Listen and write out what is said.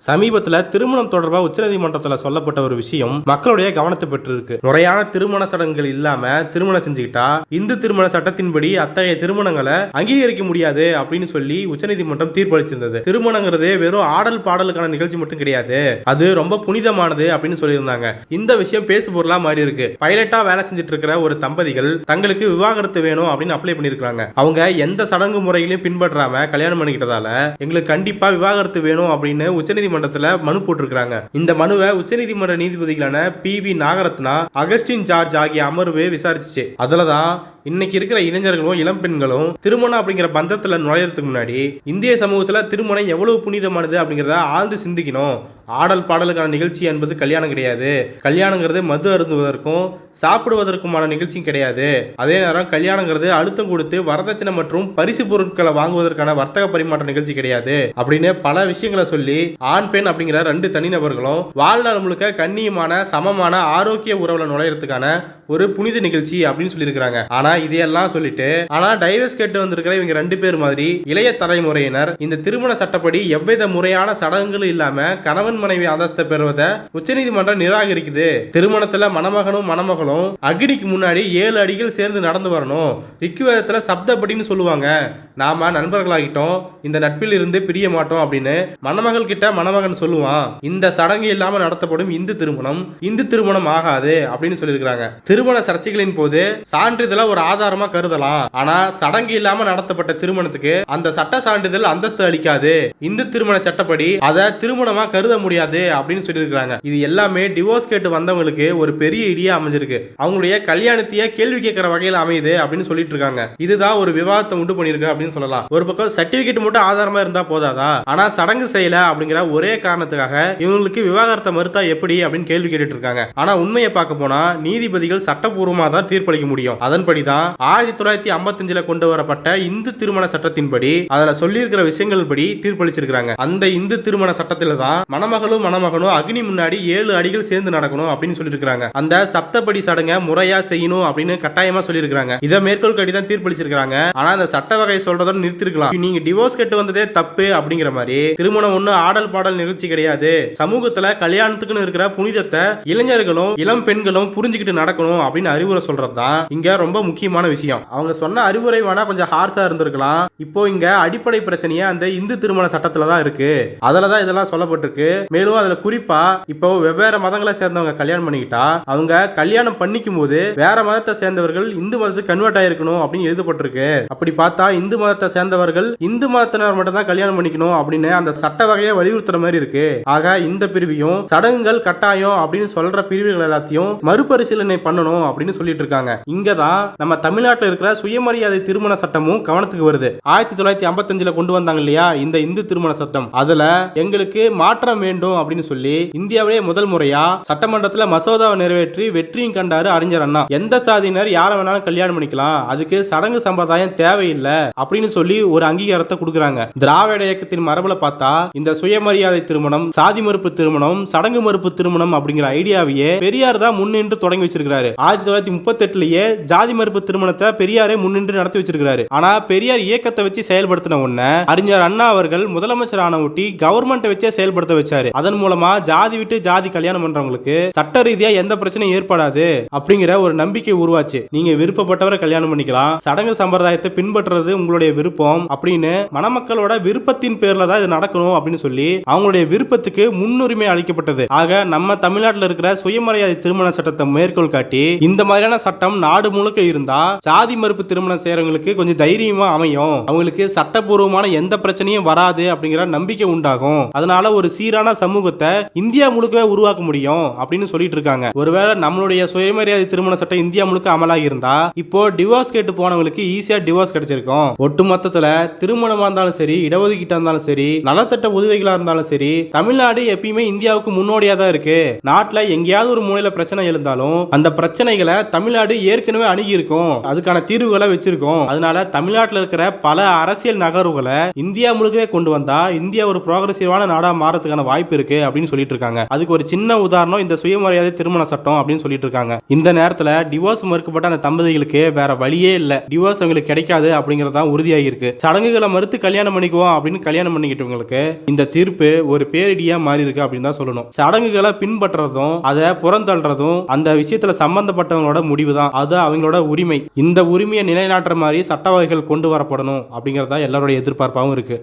சமீபத்தில் திருமணம் தொடர்பாக உச்சநீதிமன்றத்தில் சொல்லப்பட்ட ஒரு விஷயம் மக்களுடைய கவனத்தை பெற்றிருக்கு. முறையான திருமண சடங்குகள் இல்லாம திருமணம் செஞ்சுக்கிட்டா இந்து திருமண சட்டத்தின்படி அத்தகைய திருமணங்களை அங்கீகரிக்க முடியாது அப்படின்னு சொல்லி உச்சநீதிமன்றம் தீர்ப்பளித்திருந்தது. திருமணங்கிறது வெறும் ஆடல் பாடலுக்கான நிகழ்ச்சி மட்டும் கிடையாது. அது ரொம்ப புனிதமானது அப்படின்னு சொல்லியிருந்தாங்க. இந்த விஷயம் பேசு பொருளா மாறி இருக்கு. பைலட்டா வேலை செஞ்சுட்டு இருக்கிற ஒரு தம்பதிகள் தங்களுக்கு விவாகரத்து வேணும் அப்படின்னு அப்ளை பண்ணியிருக்காங்க அவங்க எந்த சடங்கு முறைகளையும் பின்பற்றாம கல்யாணம் பண்ணிக்கிட்டதால எங்களுக்கு கண்டிப்பா விவாகரத்து வேணும் அப்படின்னு உச்சநீதி உச்சநீதிமன்றத்துல மனு போட்டிருக்காங்க இந்த மனுவை உச்சநீதிமன்ற நீதிபதிகளான பி வி நாகரத்னா அகஸ்டின் ஜார்ஜ் ஆகிய அமர்வு விசாரிச்சுச்சு. அதுலதான் இன்னைக்கு இருக்கிற இளைஞர்களும் இளம் பெண்களும் திருமணம் அப்படிங்கிற பந்தத்துல நுழையறதுக்கு முன்னாடி இந்திய சமூகத்துல திருமணம் எவ்வளவு புனிதமானது அப்படிங்கிறத ஆழ்ந்து சிந்திக்கணும். ஆடல் பாடலுக்கான நிகழ்ச்சி என்பது கல்யாணம் கிடையாது. கல்யாணங்கிறது மது அருந்துவதற்கும் சாப்பிடுவதற்குமான நிகழ்ச்சியும் கிடையாது. அதே நேரம் கல்யாணங்கிறது அழுத்தம் கொடுத்து வரதட்சணை மற்றும் பரிசு பொருட்களை வாங்குவதற்கான வர்த்தக பரிமாற்ற நிகழ்ச்சி கிடையாது. அப்படின்னு பல விஷயங்களை சொல்லி ஆண் பெண் அப்படிங்கிற ரெண்டு தனிநபர்களும் வாழ்நாள் முழுக்க கண்ணியமான சமமான ஆரோக்கிய உறவுல நுழையறதுக்கான ஒரு புனித நிகழ்ச்சி அப்படின்னு சொல்லியிருக்கிறாங்க. ஆனா இதையெல்லாம் சொல்லிட்டு ஆனா டைவர்ஸ் கேட்டு வந்திருக்கிற இவங்க ரெண்டு பேர் மாதிரி இளைய தலைமுறையினர் இந்த திருமண சட்டப்படி எவ்வித முறையான சடங்குகளும் இல்லாம கணவன் மனைவி அந்தஸ்தை பெறுவதை உச்சநீதிமன்றம் நிராகரிக்குது. திருமணத்துல மணமகனும் மணமகளும் அக்னிக்கு முன்னாடி ஏழு அடிகள் சேர்ந்து நடந்து வரணும். ரிக்குவேதத்துல சப்தப்படின்னு சொல்லுவாங்க. நாம நண்பர்களாகிட்டோம் இந்த நட்பில் இருந்து பிரிய மாட்டோம் அப்படின்னு மணமகள் கிட்ட மணமகன் சொல்லுவான் இந்த சடங்கு இல்லாம நடத்தப்படும் இந்து திருமணம் இந்து திருமணம் ஆகாது அப்படின்னு சொல்லியிருக்கிறாங்க. திருமண சர்ச்சைகளின் போது சான்றிதழை ஒரு ஆதாரமா கருதலாம். ஆனா சடங்கு இல்லாம நடத்தப்பட்ட திருமணத்துக்கு அந்த சட்ட சான்றிதழ் அந்தஸ்து அளிக்காது. இந்து திருமண சட்டப்படி அதை திருமணமா கருத முடியாது அப்படின்னு சொல்லியிருக்கிறாங்க. இது எல்லாமே டிவோர்ஸ் கேட்டு வந்தவங்களுக்கு ஒரு பெரிய இடியா அமைஞ்சிருக்கு. அவங்களுடைய கல்யாணத்தையே கேள்வி கேட்கிற வகையில் அமையுது அப்படின்னு சொல்லிட்டு இருக்காங்க இதுதான் ஒரு விவாதத்தை உண்டு பண்ணிருக்கு அப்படின்னு சொல்லலாம். ஒரு பக்கம் சர்டிபிகேட் மட்டும் ஆதாரமா இருந்தா போதாதா? ஆனா சடங்கு செய்யல அப்படிங்கிற ஒரே காரணத்துக்காக இவங்களுக்கு விவாகரத்தை மறுத்தா எப்படி அப்படின்னு கேள்வி கேட்டுட்டு இருக்காங்க ஆனா உண்மையை பார்க்க போனா நீதிபதிகள் சட்டப்பூர்வமா தான் தீர்ப்பளிக்க முடியும். அதன்படிதான் ஆயிரத்தி தொள்ளாயிரத்தி ஐம்பத்தஞ்சுல கொண்டு வரப்பட்ட இந்து திருமண சட்டத்தின்படி அதுல சொல்லியிருக்கிற விஷயங்கள் படி தீர்ப்பளிச்சிருக்காங்க அந்த இந்து திருமண சட்டத்துல தான் மணமகளும் மணமகனும் அக்னி முன்னாடி ஏழு அடிகள் சேர்ந்து நடக்கணும் அப்படின்னு சொல்லியிருக்காங்க அந்த சப்தப்படி சடங்க முறையா செய்யணும் அப்படின்னு கட்டாயமா சொல்லியிருக்காங்க இதை மேற்கோள் கட்டி தான் தீர்ப்பளிச்சிருக்காங்க ஆனா அந்த சட்ட வகை சொல்றதோட நிறுத்திருக்கலாம். நீங்க டிவோர்ஸ் கட்டு வந்ததே தப்பு அப்படிங்கிற மாதிரி திருமணம் ஒண்ணு ஆடல் பாடல் நிகழ்ச்சி கிடையாது. சமூகத்துல கல்யாணத்துக்குன்னு இருக்கிற புனிதத்தை இளைஞர்களும் இளம் பெண்களும் புரிஞ்சுக்கிட்டு நடக்கணும் அப்படின்னு அறிவுரை சொல்றது தான் இங்க ரொம்ப முக்கியமான விஷயம். அவங்க சொன்ன அறிவுரை வேணா கொஞ்சம் ஹார்ஸா இருந்திருக்கலாம். இப்போ இங்க அடிப்படை பிரச்சனையே அந்த இந்து திருமண சட்டத்துல தான் இருக்கு. அதுலதான் இதெல்லாம் சொல்லப்பட்டிருக்கு. மேலும் அதுல குறிப்பா இப்போ வெவ்வேறு மதங்களை சேர்ந்தவங்க கல்யாணம் பண்ணிக்கிட்டா அவங்க கல்யாணம் பண்ணிக்கும் போது வேற மதத்தை சேர்ந்தவர்கள் இந்து மதத்துக்கு கன்வெர்ட் ஆயிருக்கணும் அப்படின்னு எழுதப்பட்டிருக்கு. அப்படி பார்த்தா இந்து மதத்தை சேர்ந்தவர்கள் இந்து மதத்தினர் மட்டும் தான் கல்யாணம் பண்ணிக்கணும் அப்படின்னு அந்த சட்ட வகையை வலியுறுத்துற மாதிரி இருக்கு. ஆக இந்த பிரிவையும் சடங்குகள் கட்டாயம் அப்படின்னு சொல்ற பிரிவுகள் எல்லாத்தையும் மறுபரிசீலனை பண்ணணும் அப்படின்னு சொல்லிட்டு இருக்காங்க. இங்க தான் நம்ம தமிழ்நாட்டில் இருக்கிற சுயமரியாதை திருமண சட்டமும் கவனத்துக்கு வருது. ஆயிரத்தி தொள்ளாயிரத்தி ஐம்பத்தஞ்சுல கொண்டு வந்தாங்க இல்லையா இந்த இந்து திருமண சட்டம். அதுல எங்களுக்கு மாற்றம் வேண்டும் அப்படின்னு சொல்லி இந்தியாவிலே முதல் முறையா சட்டமன்றத்தில் மசோதாவை நிறைவேற்றி வெற்றியும் கண்டாரு அறிஞர் அண்ணா. எந்த சாதியினர் யாரை வேணாலும் கல்யாணம் பண்ணிக்கலாம். அதுக்கு சடங்கு சம்பிரதாயம் தேவையில்லை அப்படின்னு சொல்லி ஒரு அங்கீகாரத்தை கொடுக்குறாங்க. திராவிட இயக்கத்தின் மரபுல பார்த்தா இந்த சுயமரியாதை திருமணம் சாதி மறுப்பு திருமணம் சடங்கு மறுப்பு திருமணம் அப்படிங்கிற ஐடியாவையே பெரியார் தான் முன்னின்று தொடங்கி வச்சிருக்காரு ஆயிரத்தி தொள்ளாயிரத்தி முப்பத்தி எட்டுலயே ஜாதி மறுப்பு திருமணத்தை பெரியாரே முன்னின்று நடத்தி வச்சிருக்காரு ஆனா பெரியார் இயக்கத்தை வச்சு செயல்படுத்தின உடனே அறிஞர் அண்ணா அவர்கள் முதலமைச்சர் ஆன ஒட்டி கவர்மெண்ட் வச்சே செயல்படுத்த வச்சாரு. அதன் மூலமா ஜாதி விட்டு ஜாதி கல்யாணம் பண்றவங்களுக்கு சட்ட ரீதியா எந்த பிரச்சனையும் ஏற்படாது அப்படிங்கிற ஒரு நம்பிக்கை உருவாச்சு. நீங்க விருப்பப்பட்டவரை கல்யாணம் பண்ணிக்கலாம் சடங்கு சம்பிரதாயத்தை பின்பற்றுறது உங்களுடைய விருப்பம் அப்படின்னு மணமக்களோட விருப்பத்தின் பேர்ல தான் இது நடக்கணும் அப்படின்னு சொல்லி அவங்களுடைய விருப்பத்துக்கு முன்னுரிமை அளிக்கப்பட்டது. ஆக நம்ம தமிழ்நாட்டில் இருக்கிற சுயமரியாதை திருமண சட்டத்தை மேற்கோள் காட்டி இந்த மாதிரியான சட்டம் நாடு முழுக்க இருந்தா ஜாதி மறுப்பு திருமணம் செய்யறவங்களுக்கு கொஞ்சம் தைரியமா அமையும். அவங்களுக்கு சட்டபூர்வமான எந்த பிரச்சனையும் வராது அப்படிங்கிற நம்பிக்கை உண்டாகும். அதனால ஒரு சீரான சமூகத்தை இந்தியா முழுக்கவே உருவாக்க முடியும் அப்படின்னு சொல்லிட்டு இருக்காங்க. ஒருவேளை நம்மளுடைய சுயமரியாதை திருமண சட்டம் இந்தியா முழுக்க அமலாகி இருந்தா இப்போ டிவோர்ஸ் கேட்டு போனவங்களுக்கு ஈஸியா டிவோர்ஸ் கிடைச்சிருக்கும். ஒட்டு மொத்தத்துல திருமணமா இருந்தாலும் சரி இடஒதுக்கீட்டா இருந்தாலும் சரி நலத்திட்ட உதவிகளா இருந்தாலும் சரி தமிழ்நாடு எப்பயுமே இந்தியாவுக்கு முன்னோடியா தான் இருக்கு. நாட்டுல எங்கேயாவது ஒரு மூலையில பிரச்சனை எழுந்தாலும் அந்த பிரச்சனைகளை தமிழ்நாடு ஏற்கனவே அணுகி இருக்கும் அதுக்கான தீர்வுகளை வச்சிருக்கோம். அதனால தமிழ்நாட்டில் இருக்கிற பல அரசியல் நகர்வுகளை இந்தியா முழுக்கவே கொண்டு வந்தா இந்தியா ஒரு ப்ரோக்ரஸிவான நாடா மாறதுக்கான வாய்ப்பு இருக்கு அப்படின்னு சொல்லிட்டு இருக்காங்க. அதுக்கு ஒரு சின்ன உதாரணம் இந்த சுயமரியாதை திருமண சட்டம் அப்படின்னு சொல்லிட்டு இருக்காங்க. இந்த நேரத்துல டிவோர்ஸ் மறுக்கப்பட்ட அந்த தம்பதிகளுக்கு வேற வழியே இல்ல. டிவோர்ஸ் அவங்களுக்கு கிடைக்காது அப்படிங்கறதான் உறுதியாகி இருக்கு. சடங்குகளை மறுத்து கல்யாணம் பண்ணிக்குவோம் அப்படின்னு கல்யாணம் பண்ணிக்கிட்டவங்களுக்கு இந்த தீர்ப்பு தீர்ப்பு ஒரு பேரிடியா மாறி இருக்கு அப்படின்னு தான் சொல்லணும். சடங்குகளை பின்பற்றுறதும் அதை புறந்தள்ளுறதும் அந்த விஷயத்துல சம்பந்தப்பட்டவங்களோட முடிவு தான் அது அவங்களோட உரிமை. இந்த உரிமையை நிலைநாட்டுற மாதிரி சட்ட வகைகள் கொண்டு வரப்படணும் அப்படிங்கறது தான் எல்லாரோட எதிர்பார்ப்பாகவும் இருக்கு.